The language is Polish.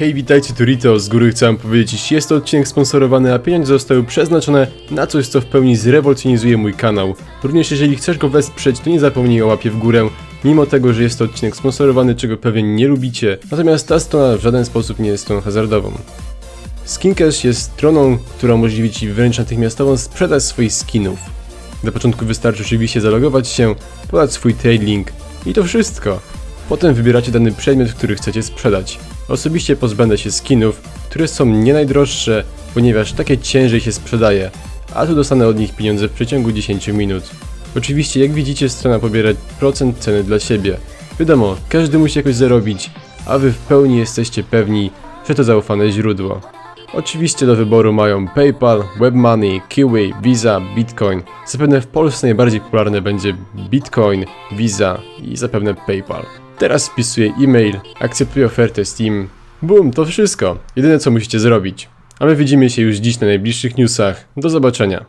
Hej, witajcie, tu Rito. Z góry chcę wam powiedzieć, iż jest to odcinek sponsorowany, a pieniądze zostały przeznaczone na coś, co w pełni zrewolucjonizuje mój kanał. Również jeżeli chcesz go wesprzeć, to nie zapomnij o łapie w górę, mimo tego, że jest to odcinek sponsorowany, czego pewnie nie lubicie. Natomiast ta strona w żaden sposób nie jest stroną hazardową. Skincash jest stroną, która umożliwi Ci wręcz natychmiastową sprzedaż swoich skinów. Na początku wystarczy oczywiście zalogować się, podać swój trade link i to wszystko. Potem wybieracie dany przedmiot, który chcecie sprzedać. Osobiście pozbędę się skinów, które są nie najdroższe, ponieważ takie ciężej się sprzedaje, a tu dostanę od nich pieniądze w przeciągu 10 minut. Oczywiście, jak widzicie, strona pobiera procent ceny dla siebie. Wiadomo, każdy musi jakoś zarobić, a wy w pełni jesteście pewni, że to zaufane źródło. Oczywiście do wyboru mają PayPal, WebMoney, Kiwi, Visa, Bitcoin. Zapewne w Polsce najbardziej popularne będzie Bitcoin, Visa i zapewne PayPal. Teraz wpisuję e-mail, akceptuję ofertę Steam. Bum, to wszystko. Jedyne co musicie zrobić. A my widzimy się już dziś na najbliższych newsach. Do zobaczenia.